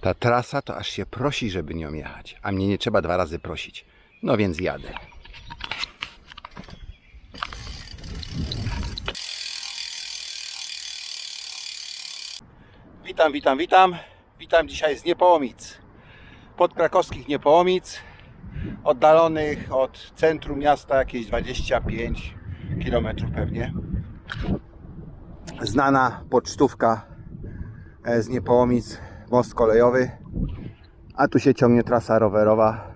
Ta trasa to aż się prosi, żeby nią jechać, a mnie nie trzeba dwa razy prosić. No więc jadę. Witam, witam, witam. Witam dzisiaj z Niepołomic. Podkrakowskich Niepołomic, oddalonych od centrum miasta jakieś 25 km pewnie. Znana pocztówka e, z Niepołomic, most kolejowy. A tu się ciągnie trasa rowerowa,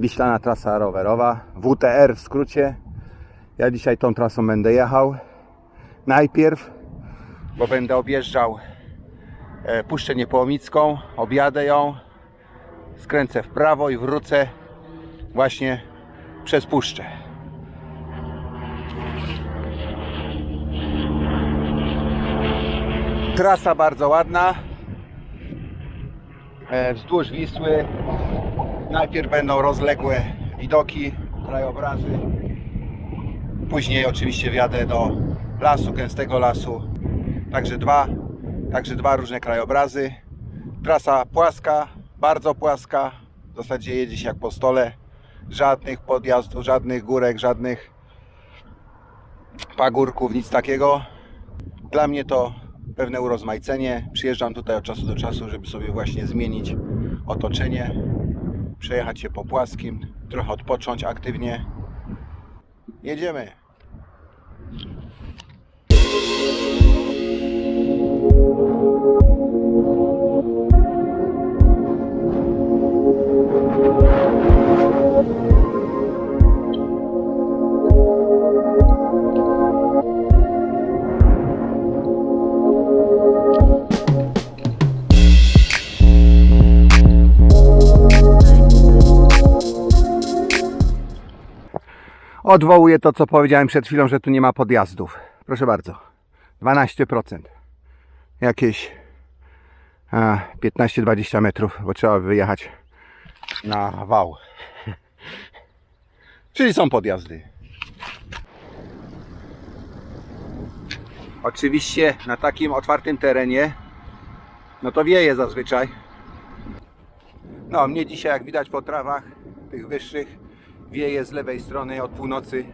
Wiślana trasa rowerowa, WTR w skrócie. Ja dzisiaj tą trasą będę jechał. Najpierw, bo będę objeżdżał e, Puszczę Niepołomicką, objadę ją, skręcę w prawo i wrócę właśnie przez puszczę. Trasa bardzo ładna. E, Wzdłuż Wisły najpierw będą rozległe widoki, krajobrazy. Później oczywiście wjadę do lasu, gęstego lasu. Także dwa, także dwa różne krajobrazy. Trasa płaska, bardzo płaska. W zasadzie jedzie się jak po stole. Żadnych podjazdów, żadnych górek, żadnych pagórków, nic takiego. Dla mnie to pewne urozmaicenie. Przyjeżdżam tutaj od czasu do czasu, żeby sobie właśnie zmienić otoczenie, przejechać się po płaskim, trochę odpocząć aktywnie. Jedziemy. Odwołuję to, co powiedziałem przed chwilą, że tu nie ma podjazdów. Proszę bardzo. 12%. Jakieś a, 15-20 metrów, bo trzeba wyjechać na wał. Czyli są podjazdy. Oczywiście na takim otwartym terenie no to wieje zazwyczaj. No, mnie dzisiaj, jak widać po trawach tych wyższych, wieje z lewej strony od północy.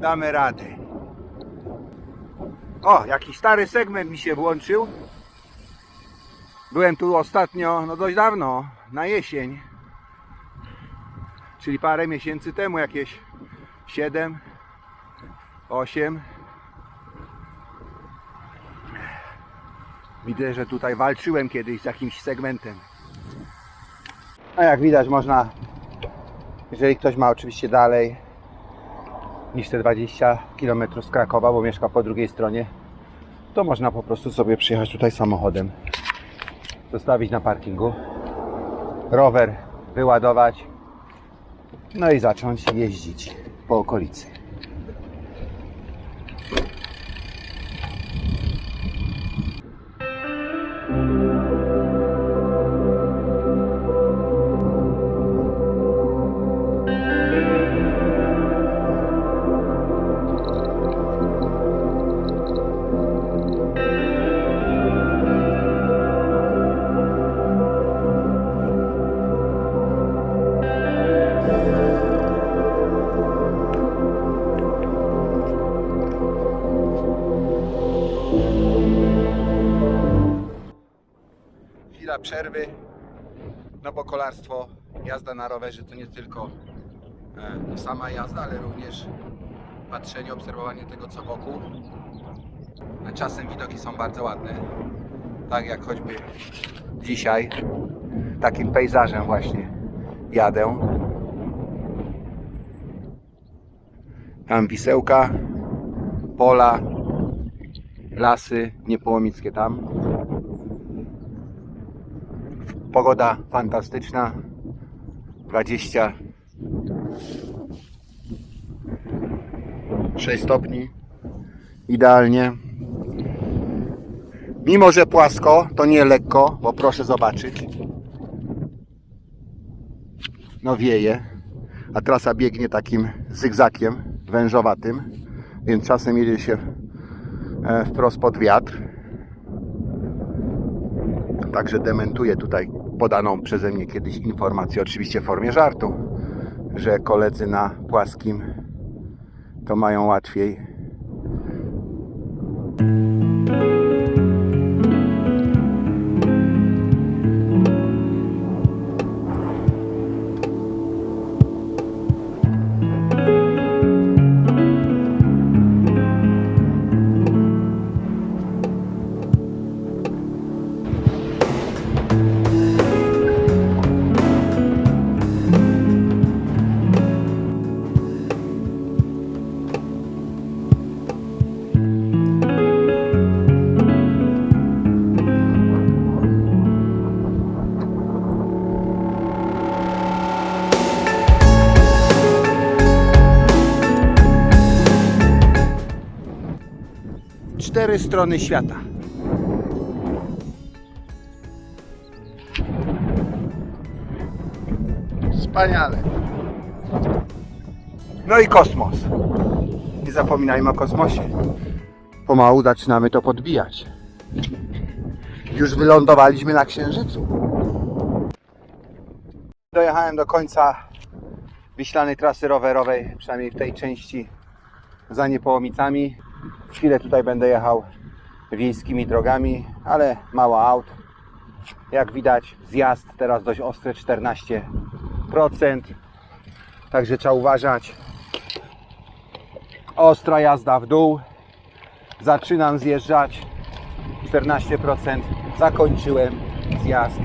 Damy radę. O, jakiś stary segment mi się włączył. Byłem tu ostatnio, no dość dawno, na jesień. Czyli parę miesięcy temu, jakieś 7, 8. Widzę, że tutaj walczyłem kiedyś z jakimś segmentem. A jak widać można, jeżeli ktoś ma oczywiście dalej niż te 20 km z Krakowa, bo mieszka po drugiej stronie, to można po prostu sobie przyjechać tutaj samochodem, zostawić na parkingu, rower wyładować, no i zacząć jeździć po okolicy. Przerwy, no bo kolarstwo, jazda na rowerze to nie tylko e, sama jazda, ale również patrzenie, obserwowanie tego co wokół. A czasem widoki są bardzo ładne, tak jak choćby dzisiaj, takim pejzażem właśnie jadę. Tam wisełka, pola, lasy niepołomickie tam. Pogoda fantastyczna. 20 6 stopni. Idealnie. Mimo, że płasko, to nie lekko, bo proszę zobaczyć. No wieje, a trasa biegnie takim zygzakiem wężowatym, więc czasem jedzie się e, wprost pod wiatr. Także dementuję tutaj podaną przeze mnie kiedyś informację, oczywiście w formie żartu, że koledzy na płaskim to mają łatwiej. Cztery strony świata. Wspaniale. No i kosmos. Nie zapominajmy o kosmosie. Pomału zaczynamy to podbijać. Już wylądowaliśmy na Księżycu. Dojechałem do końca wiślanej trasy rowerowej, przynajmniej w tej części za Niepołomicami. Chwilę tutaj będę jechał wiejskimi drogami, ale mało aut. Jak widać, zjazd teraz dość ostry 14%. Także trzeba uważać. Ostra jazda w dół. Zaczynam zjeżdżać 14%. Zakończyłem zjazd.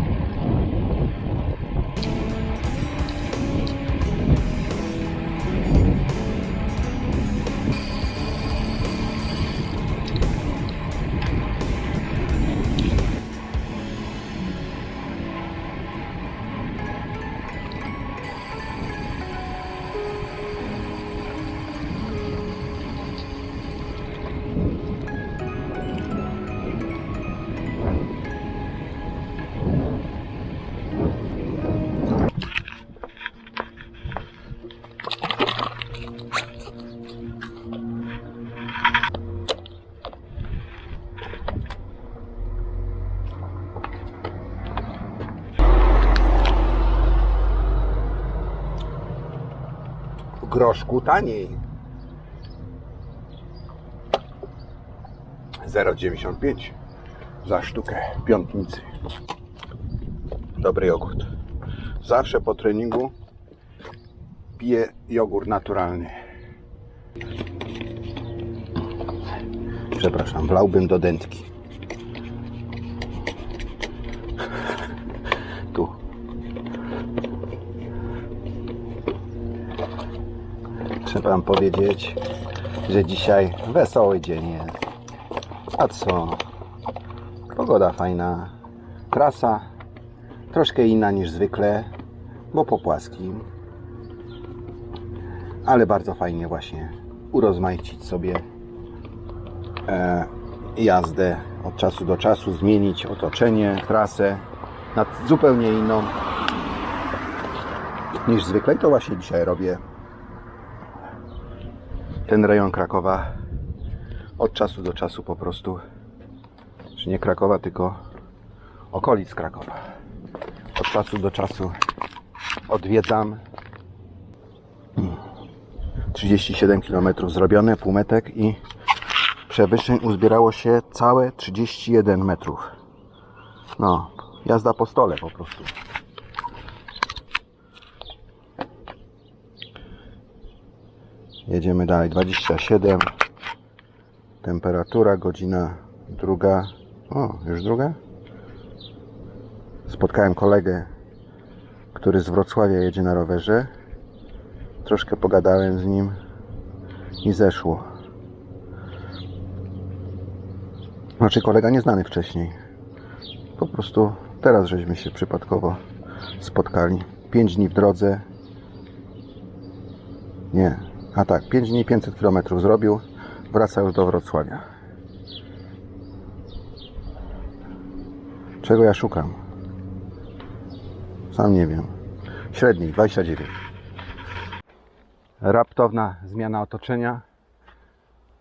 Groszku taniej. 0,95 za sztukę piątnicy. Dobry jogurt. Zawsze po treningu piję jogurt naturalny. Przepraszam, wlałbym do dętki. Tu. Trzeba wam powiedzieć, że dzisiaj wesoły dzień jest. A co? Pogoda fajna, trasa troszkę inna niż zwykle, bo po płaskim. Ale bardzo fajnie właśnie urozmaicić sobie e, jazdę od czasu do czasu, zmienić otoczenie, trasę na zupełnie inną niż zwykle. I to właśnie dzisiaj robię ten rejon Krakowa od czasu do czasu po prostu, czy nie Krakowa, tylko okolic Krakowa. Od czasu do czasu odwiedzam. 37 km zrobione, półmetek i przewyższeń uzbierało się całe 31 metrów. No, jazda po stole po prostu. Jedziemy dalej. 27. Temperatura, godzina druga. O, już druga? Spotkałem kolegę, który z Wrocławia jedzie na rowerze. Troszkę pogadałem z nim i zeszło. Znaczy kolega nieznany wcześniej. Po prostu teraz żeśmy się przypadkowo spotkali. 5 dni w drodze. Nie, a tak, 5 dni 500 km zrobił, wraca już do Wrocławia. Czego ja szukam? Sam nie wiem. Średniej 29. Raptowna zmiana otoczenia.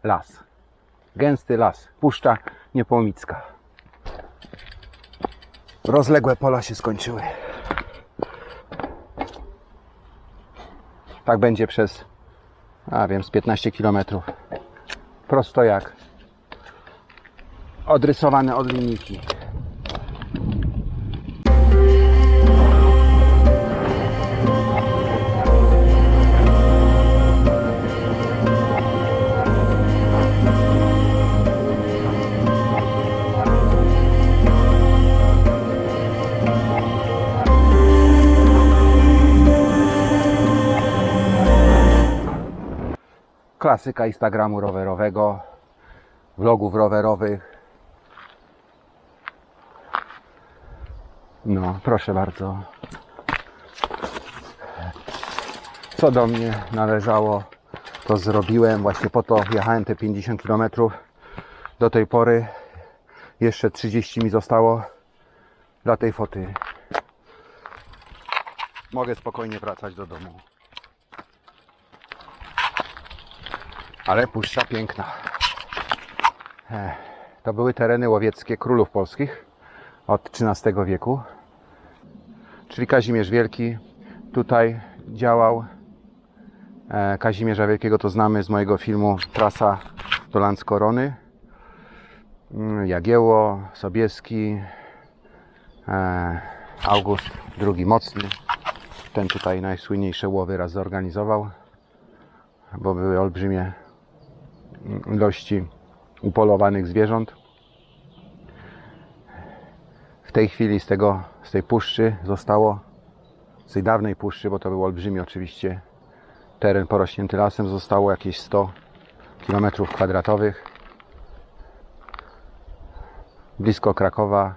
Las. Gęsty las. Puszcza Niepołomicka. Rozległe pola się skończyły. Tak będzie przez, a wiem, z 15 km. Prosto jak odrysowane od linijki. Klasyka Instagramu rowerowego, vlogów rowerowych. No, proszę bardzo. Co do mnie należało, to zrobiłem. Właśnie po to jechałem te 50 km. Do tej pory jeszcze 30 mi zostało dla tej foty. Mogę spokojnie wracać do domu. Ale puszcza piękna. To były tereny łowieckie królów polskich od XIII wieku. Czyli Kazimierz Wielki tutaj działał. Kazimierza Wielkiego to znamy z mojego filmu Trasa do Landskorony. Mm, Jagiełło, Sobieski, August II Mocny. Ten tutaj najsłynniejsze łowy raz zorganizował, bo były olbrzymie ilości upolowanych zwierząt. W tej chwili z tego, z tej puszczy zostało, z tej dawnej puszczy, bo to był olbrzymi oczywiście teren porośnięty lasem, zostało jakieś 100 km kwadratowych. Blisko Krakowa.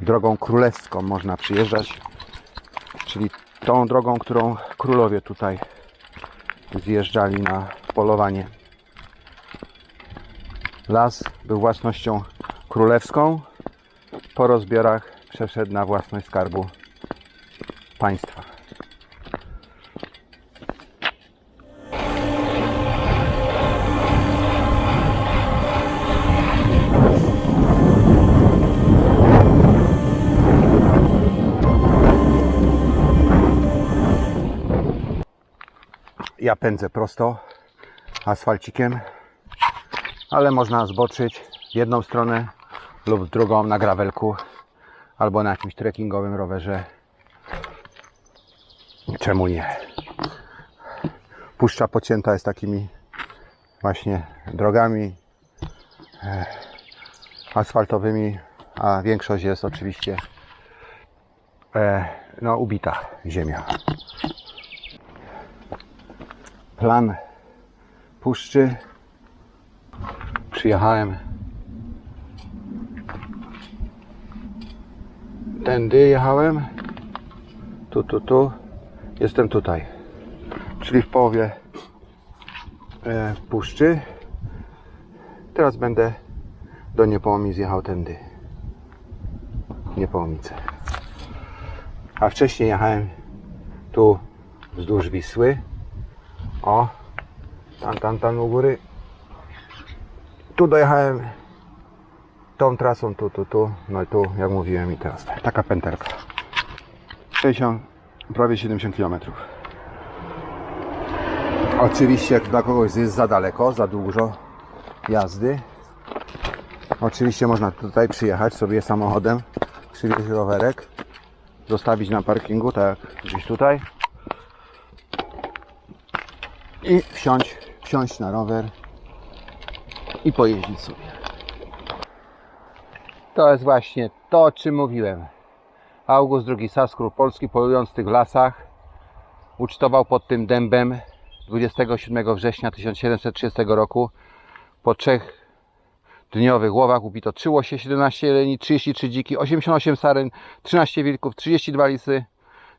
Drogą królewską można przyjeżdżać, czyli tą drogą, którą królowie tutaj zjeżdżali na polowanie. Las był własnością królewską. Po rozbiorach przeszedł na własność skarbu państwa. Ja pędzę prosto asfalcikiem, ale można zboczyć w jedną stronę lub w drugą na gravelku albo na jakimś trekkingowym rowerze. Czemu nie? Puszcza pocięta jest takimi właśnie drogami e, asfaltowymi, a większość jest oczywiście e, no, ubita ziemia. Plan puszczy. Przyjechałem tędy jechałem. Tu, tu, tu. Jestem tutaj. Czyli w połowie e, puszczy. Teraz będę do Niepołomic zjechał tędy. Niepołomice. A wcześniej jechałem tu wzdłuż Wisły. O, tam, tam, tam u góry. Tu dojechałem tą trasą, tu, tu, tu, no i tu, jak mówiłem i teraz taka pętelka. 60, prawie 70 km. Oczywiście jak dla kogoś jest za daleko, za dużo jazdy. Oczywiście można tutaj przyjechać sobie samochodem, przywieźć rowerek, zostawić na parkingu, tak gdzieś tutaj i wsiąść, wsiąść na rower i pojeździć sobie. To jest właśnie to, o czym mówiłem. August II Saskról Polski polując w tych lasach ucztował pod tym dębem 27 września 1730 roku po trzech dniowych łowach ubito 3 łosie, 17 jeleni, 33 dziki, 88 saren, 13 wilków, 32 lisy,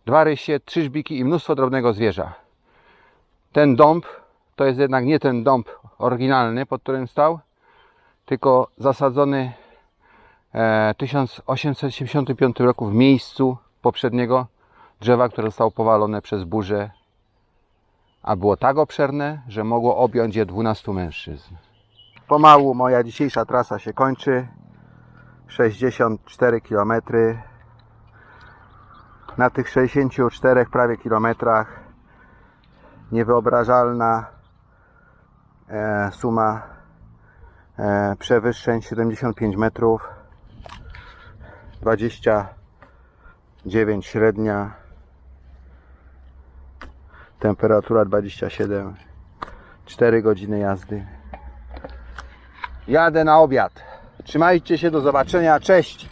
2 rysie, 3 żbiki i mnóstwo drobnego zwierza ten dąb to jest jednak nie ten dąb oryginalny, pod którym stał, tylko zasadzony e, w 1875 roku w miejscu poprzedniego drzewa, które zostało powalone przez burzę, a było tak obszerne, że mogło objąć je 12 mężczyzn. Pomału moja dzisiejsza trasa się kończy. 64 km. Na tych 64 prawie kilometrach niewyobrażalna e, suma e, przewyższeń 75 metrów 29 średnia temperatura 27 4 godziny jazdy. Jadę na obiad. Trzymajcie się do zobaczenia. Cześć